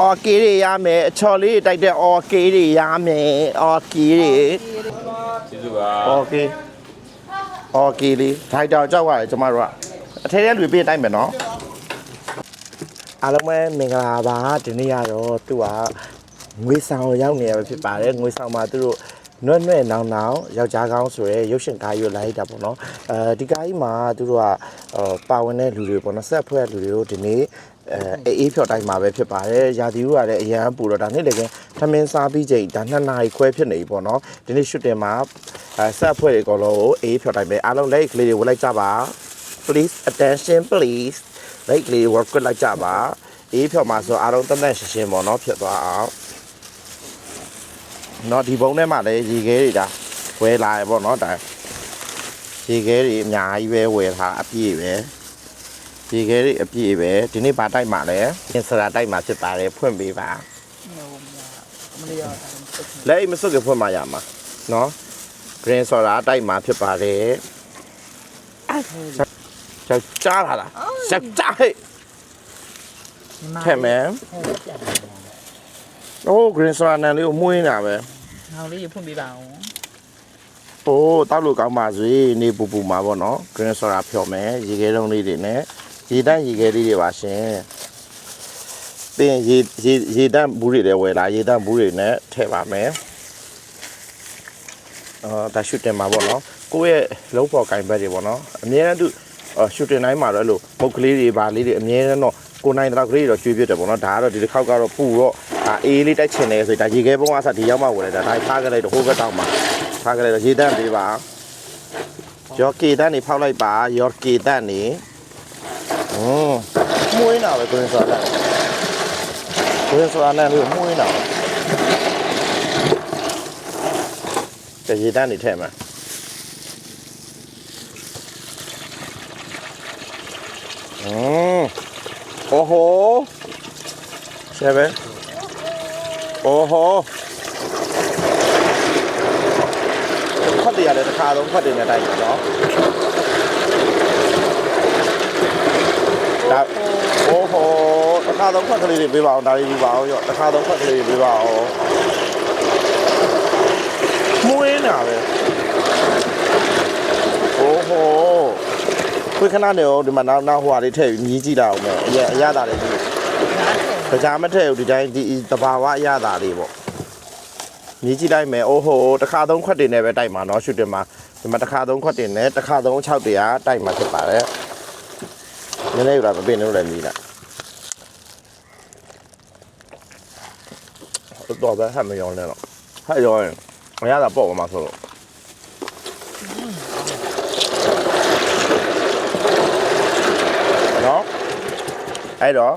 အော်ကေးတွေရမယ်အချော်လေးတွေတိုက်တဲ့အော်ကေးတွေရမယ်အော်ကေးတွေကျေးဇူးပါအော်ကေးအော်ကေးလေးဒိုက်တာကြောက်ရတယ်ကျမတို့ကအထဲထဲလူပြည့်တိုက်မယ်နော်အားလုံးပဲမင်္ဂလာပါဒီနေ့ကတော့သူကငွေဆောင်ရောက်နေရပဲဖြစ်ပါတယ်ငွေဆောင်မှာသူတို့ နွဲ့နွဲ့နောင်နောင်ယောက်ျားကောင်းဆိုရဲရုပ်ရှင်ကားရွလိုက်တာပေါ့နော်အဲဒီကားကြီးမှာသူတို့ကအော်ပါဝင်တဲ့လူတွေပေါ့နော်ဆက်ဖွဲ့လူတွေကိုဒီနေ့အဲအေးဖြော်တိုင်းမှာပဲဖြစ်ပါတယ်ရာသီဥတုကလည်းအရန်ပူတော့ဒါနေ့လည်းကထမင်းစားပြီးချိန်ဒါနှစ်နာရီခွဲဖြစ်နေပြီပေါ့နော်ဒီနေ့ရှုတင်မှာအဲဆက်အဖွဲ့တွေအကုန်လုံးကိုအေးဖြော်တိုင်းပဲအားလုံးလက်ကလေးတွေဝလိုက်ကြပါ please attention please လက်ကလေးတွေ work လိုက်ကြပါအေးဖြော်မှာဆိုအားလုံးတသက်ရှင်းရှင်းပေါ့နော်ဖြစ်သွားအောင် နော်ဒီဘုံထဲမှာလည်းရေခဲတွေဒါဝဲလာရပေါ့နော်ဒါရေခဲတွေအများကြီးပဲဝယ်ထားအပြည့်ပဲဒီခဲလေးအပြည့်ပဲဒီနေ့ဘာတိုက်မှာလဲအင်စရာတိုက်မှာဖြစ်ပါတယ်ဖွင့်ပေးပါမလေးရတာလက်အိမ်မစွတ်ကဖွင့်မှရမှာနော် green soda တိုက်မှာဖြစ်ပါတယ်ကြောက်ကြားလာလားကြောက်ကြားဟဲ့ထဲ့မယ်โอ้ green soda နံလေးကိုမှုင်းတာပဲ ဟောင်းလေးဖွင့်ပေးပါဦးโอ้တောက်လို့ကောင်းပါစေနေပူပူမှာပေါ့နော် green soda ဖြော်မယ်ရေခဲလုံးလေးတွေနဲ့ရေတန့်ရေခဲလေးတွေပါရှင်ပြင်ရေရေရေတန့်ဘူးတွေလည်းဝယ်လာရေတန့်ဘူးတွေနဲ့ထည့်ပါမယ်အာဒါရှုတင်မှာပေါ့နော်ကိုယ့်ရဲ့လုံးပေါ်ကင်ဘက်တွေပေါ့နော်အများအားသူအာရှုတင်တိုင်းမှာတော့အဲ့လိုမုတ်ကလေးတွေပါလေးတွေအများအားတော့ကိုနိုင်တော့ကလေးတွေတော့ကျွေးပြတယ်ပေါ့နော်ဒါကတော့ဒီတစ်ခေါက်ကတော့ပူတော့ အာအေးလေးတိုက်ချင်တယ်ဆိုရင်ဒါရေခဲပုံးအစားဒီရောက်မှဝယ်လိုက်တာဒါထားကြလိုက်တော့ဟိုဘက်တောက်မှာထားကြလိုက်တော့ရေတန့်ပေးပါရောကေတန့်နေဖောက်လိုက်ပါရောကေတန့်နေဟွန်းမွေးနာပဲကိုရင်ဆိုတာကိုရင်ဆိုတာနဲ့လို့မွေးနာပဲရေတန့်နေထဲမှာอืมโอ้โหใช่ไหม ဟောဖတ်တယ်ရတယ်တစ်ခါတော့ဖတ်တယ်နဲ့တိုက်တယ်နော်ဒါဟောဟောတစ်ခါတော့ဖတ်ကလေးတွေပေးပါအောင်ဒါလေးယူပါအောင်ရော့တစ်ခါတော့ဖတ်ကလေးတွေပေးပါအောင်မွေးနာပဲဟောဟောခွေးခဏနေတော့ဒီမှာနောက်နောက်ဟိုဟာလေးထည့်ပြီးမြည်ကြည့်လာအောင်မယ်အရအရသာလေးကြည့် ကြားမထည့်ဘူးဒီတိုင်းဒီတဘာဝအရသာလေးပေါ့မြည်ကြည့်လိုက်မယ်အိုးဟိုတစ်ခါသုံးခွက်တင်နဲ့ပဲတိုက်မှာနော်ရှုတင်မှာဒီမှာတစ်ခါသုံးခွက်တင်နဲ့တစ်ခါသုံး6တရားတိုက်မှာဖြစ်ပါတယ်နည်းနည်းယူလာမပင်လို့လည်းမြည်လာတော့ပဲဟမ်းမရောနဲ့တော့ဟဲ့ရောရင်အရသာပေါ့ပါမှာဆိုလို့နော်အဲ့တော့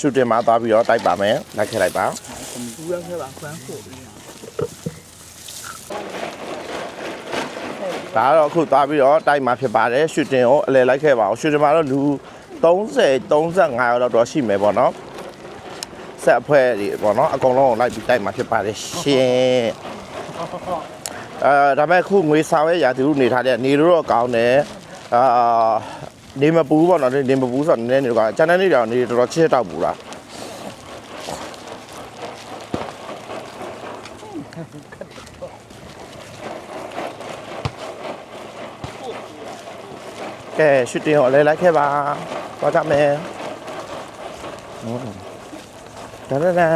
ရှုတင်မှာသွားပြီးတော့တိုက်ပါမယ်လိုက်ခဲ့လိုက်ပါဘူးရခဲ့ပါခွမ်းဖို့ပြီးဒါကတော့အခုသွားပြီးတော့တိုက်မှာဖြစ်ပါတယ်ရှူတင်ကိုအလဲလိုက်ခဲ့ပါအောင်ရှူတင်မှာတော့လူ30 35ရောက်တော့ရှိမယ်ပေါ့နော်ဆက်အဖွဲတွေပေါ့နော်အကုန်လုံးကိုလိုက်ပြီးတိုက်မှာဖြစ်ပါတယ်ရှင်အဲဒါပေမဲ့အခုငွေဆောင်ရဲ့ရာသီဥတုနေထားတဲ့နေလို့တော့ကောင်းတယ်အာ နေမပူပေါ့နော်နေမပူဆိုတော့နည်းနည်းနေတော့ကျန်တဲ့နေတော့နေတော်တော်ချစ်တောက်ပူလားကဲရှူတင်ကိုအလဲလိုက်ခဲ့ပါသွားကြမယ်ဒါဒါဒါ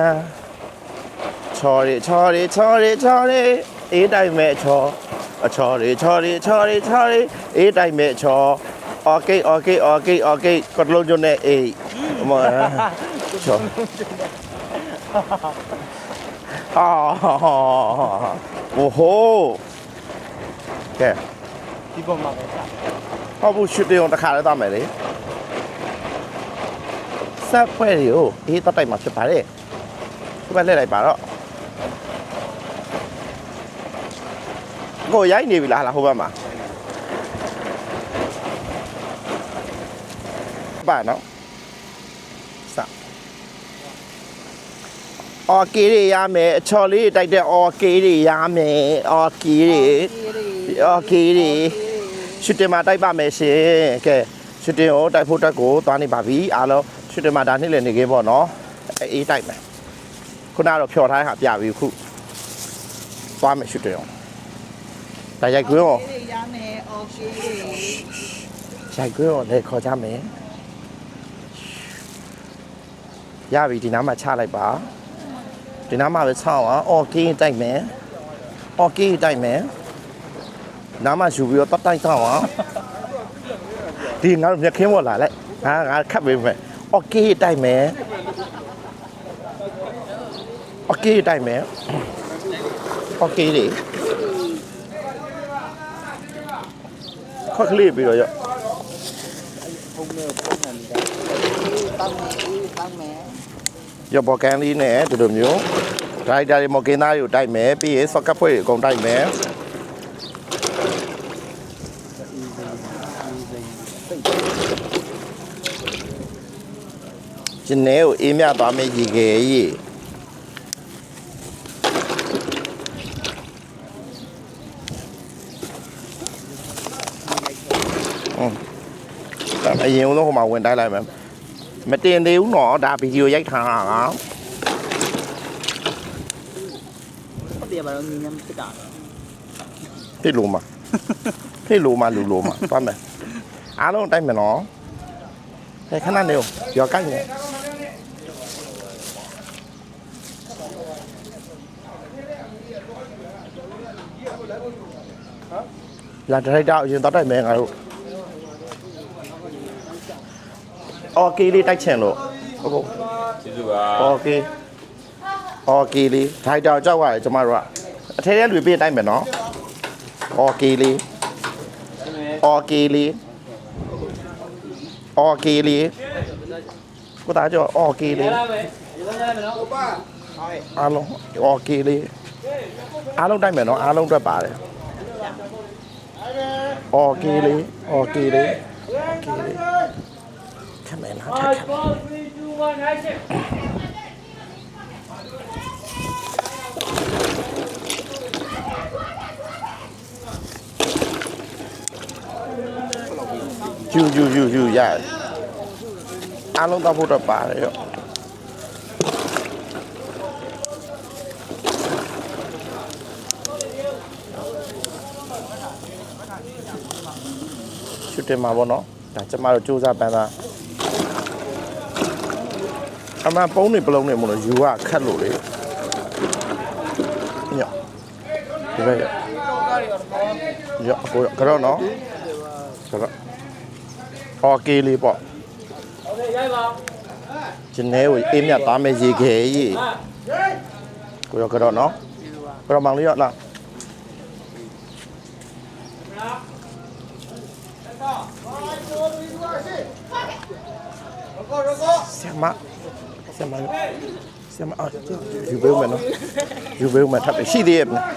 ချော်ရီချော်ရီချော်ရီချော်ရီအေးတိုင်းမဲ့ချော်အချော်ရီချော်ရီချော်ရီချော်ရီအေးတိုင်းမဲ့ချော် โอเคโอเคโอเคโอเคกดลงจนเนี่ยเอ้ยมาชออ่าโอ้โหแก ဒီပေါ်မှာပဲ ဟုတ်ဘူးရှူတင်အောင်တစ်ခါလည်းသွားမယ်လေဆက်ဖွဲတွေကိုအေးတော့တိုက်မှာဖြစ်ပါတယ်ဒီမှာလှည့်လိုက်ပါတော့ကိုရိုက်နေပြီလားဟလာဟိုဘက်မှာ ပါနော်စအော်ကေးတွေရမယ်အချော်လေးတွေတိုက်တဲ့အော်ကေးတွေရမယ်အော်ကေးတွေအော်ကေးတွေရှူတင်မှာတိုက်ပါမယ်ရှင်ကဲရှူတင်ကိုတိုက်ဖို့တက်ကိုသွားနေပါပြီအားလုံးရှူတင်မှာဒါနေ့လည်းနေခင်းပေါ့နော်အေးတိုက်မယ်ခုနကတော့ဖြော်ထားတဲ့ဟာပြပြီခုသွားမယ်ရှုတယ်အောင်ဒါရိုက်ကွင်းရောလေးရမယ်အော်ရှေးလေးရိုက်ကွင်းရောလည်းခေါ်ကြမယ် ရပြီဒီနားမှာချလိုက်ပါဒီနားမှာပဲချအောင်အော်ကင်းတိုက်မယ်အော်ကင်းတိုက်မယ်နားမှာယူပြီးတော့တတ်တိုက်တော့အောင်ဒီငါတို့မြက်ခင်းပေါ်လာလိုက်ဟာငါခတ်ပေးမယ်အော်ကင်းတိုက်မယ်အော်ကင်းတိုက်မယ်အော်ကင်းလေခွက်ကလေးပြီးတော့ရ ဖုန်းနဲ့ဖုန်းနဲ့တမ်းမယ်တမ်းမယ် ရပေါ်ကန်လေးနဲ့ဒီလိုမျိုးဒရိုက်တာတွေမကင်းသားတွေကိုတိုက်မယ်ပြီးရင်ဆော့ကပ်ဖွဲ့တွေအကုန်တိုက်မယ်ကျင်းနေကိုအေးမြသွားမယ်ရေခဲကြီးအရင်ဦးဆုံးဟိုမှာဝင်တိုက်လိုက်မယ် မတင်သေးဘူးနော်ဒါဗီဒီယိုရိုက်ထားတာကဟုတ်တယ်ဘာလို့နင်းနေမဖြစ်တာလဲဖြစ်လို့မှာဖြစ်လို့မှာလူလို့မှာသွားမယ်အားလုံးတိုက်မယ်နော်ဟဲ့ခဏနေရောကိုက်နေလာဒရိုက်တာအရင်တော့တိုက်မယ်ငါတို့ အော်ကေးလေးတိုက်ချင်လို့ဟုတ်ကောကျေးဇူးပါအော်ကေးအော်ကေးလေးထိုက်တောင်ကြောက်ရတယ်ကျမတို့ကအထဲထဲလူပြေးတိုက်မယ်နော်အော်ကေးလေးအော်ကေးလေးအော်ကေးလေးကိုသားကြောအော်ကေးလေးအားလုံးအော်ကေးလေးအားလုံးတိုက်မယ်နော်အားလုံးတွက်ပါတယ်အော်ကေးလေးအော်ကေးလေးအော်ကေးလေး ခမဲနာထက်ခမဲယူယူယူယူရတယ်အားလုံးတော့ဖို့တော့ပါတယ်ရောချွတ်တယ်မှာပေါ့နော်ဒါကျမတို့စူးစမ်းပန်းသား အမှန်ပုံးနေပလုံးနေမလို့ယူကခတ်လို့လေညောဒီဘက်ရောအကိုရောကတော့နော်ဆိုတော့โอเคလေးပေါ့โอเคရိုက်ပါကျင်းနေကိုအေးမြတ်သားမယ်ရေခဲကြီးကိုရောကတော့နော်ကိုရောမောင်လေးရောလာဆရာမ ဆရာမဆရာမအော်ယူပေးဦးမယ်နော်ယူပေးဦးမယ်ထပ်ပြီးရှိသေးရဲ့မလား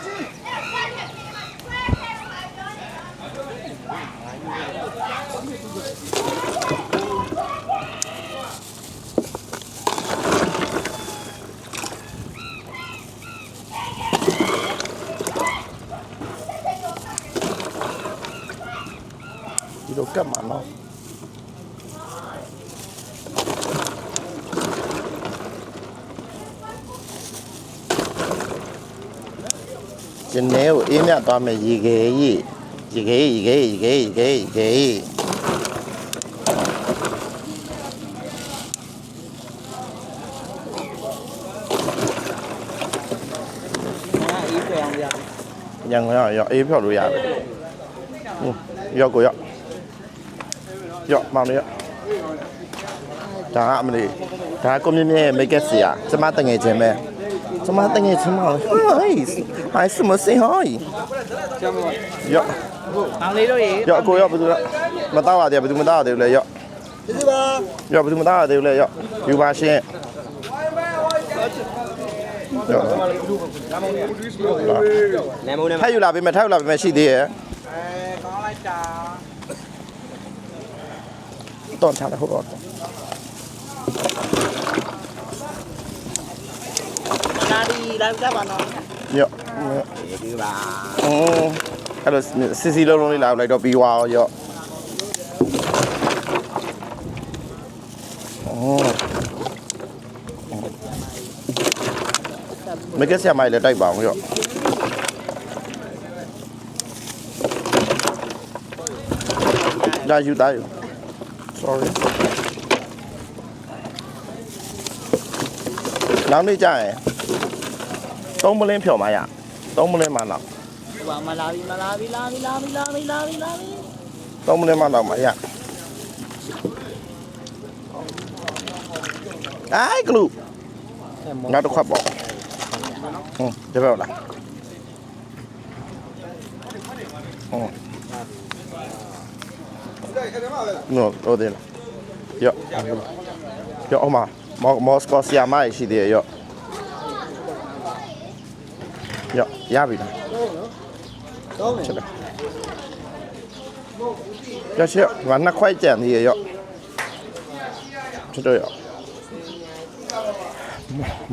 ဒီလို ကတ်မှာနော်ကျင်းနေကိုအေးမြတ်သွားမယ်ရေခဲကြီးရေခဲရေခဲရေခဲရေခဲရေခဲငါအေးပြောင်းရရန်ကုန်ရောက်ရောက်အေးဖြော်လို့ရပဲဟင်းရောက်ကိုရောက်ရောက်မောင်လေးရောက်ဒါကအမလေးဒါကကိုမြင့်မြင့်ရဲ့ make up ဆရာကျမတငယ်ချင်းပဲကျမတငယ်ချင်းမ ဟိုးဟိုင်းစမစင်ဟိုင်းရောက်မောင်လေးတို့ရေရောက်ကိုရောက်ဘယ်သူလဲမတော့ရတယ်ဘယ်သူမတော့ရတယ်လဲရောက်ကျေးဇူးပါရောက်ဘယ်သူမတော့ရတယ်လဲရောက်ယူပါရှင်းရောက်နမ်မုန်းနဲ့ထိုက်ယူလာပေးမယ်ထိုက်ယူလာပေးမယ်ရှိသေးရဲ့အဲကောင်းလိုက်တာတော့ချတယ်ဟုတ်တော့ နာဒီ လိုက်ကြပါနော်ရော့ရော့ဒီပါအိုးအဲ့တော့စစ်စီလုံးလုံးလေးလာလိုက်တော့ပြီးွားရောရော့အော်မကက်ဆရာမလေးတိုက်ပါအောင်ရော့ဒါယူသားယူ sorry နောက်နေ့ကြရင် သုံးမလင်းဖြော်မရသုံးမလင်းမှတော့ဟိုကမလာပြီမလာပြီလာပြီလာပြီလာပြီလာပြီလာပြီသုံးမလင်းမှတော့မရအိုင်ကလူနောက်တစ်ခွက်ပေါ့ဟွန်းဒီဘက်လားဟွန်းနော်တော့တယ်ရော့ရော့အမမော်မော်စကိုဆီယာမိုင်ရှိသေးရော့ ရော့ရပြီလားတော့မယ်ချက်တယ်ရရှိငါနှစ်ခွက်ကြံသေးရရော့ချက်တော့ရော့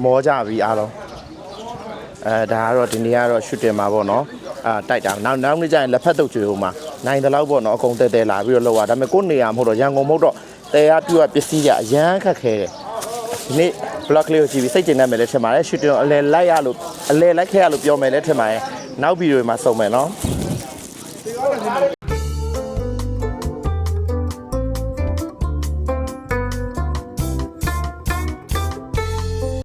မောကြပြီအားလုံးအဲဒါကတော့ဒီနေ့ကတော့ရှူတင်မှာပေါ့နော်အာတိုက်တာနောက်နောက်နေ့ကျရင်လက်ဖက်တုပ်ချွေဟိုမှာနိုင်တယ်လို့ပေါ့နော်အကုန်တဲတဲလာပြီးတော့လောက်ရဒါပေမဲ့ကိုယ်နေရမဟုတ်တော့ရန်ကုန်မဟုတ်တော့တဲရပြူကပစ္စည်းကအရန်ခက်ခဲတယ်ဒီနေ့ block လေးကိုကြည့်ပြီးစိတ်ကျဉ်တတ်မယ်လဲထင်ပါတယ်ရှူတင်အလဲလိုက်ရလို့အလဲလိုက်ခဲ့ရလို့ပြောမယ်လဲထင်ပါတယ်နောက်ဗီဒီယိုမှာစုံမယ်နော်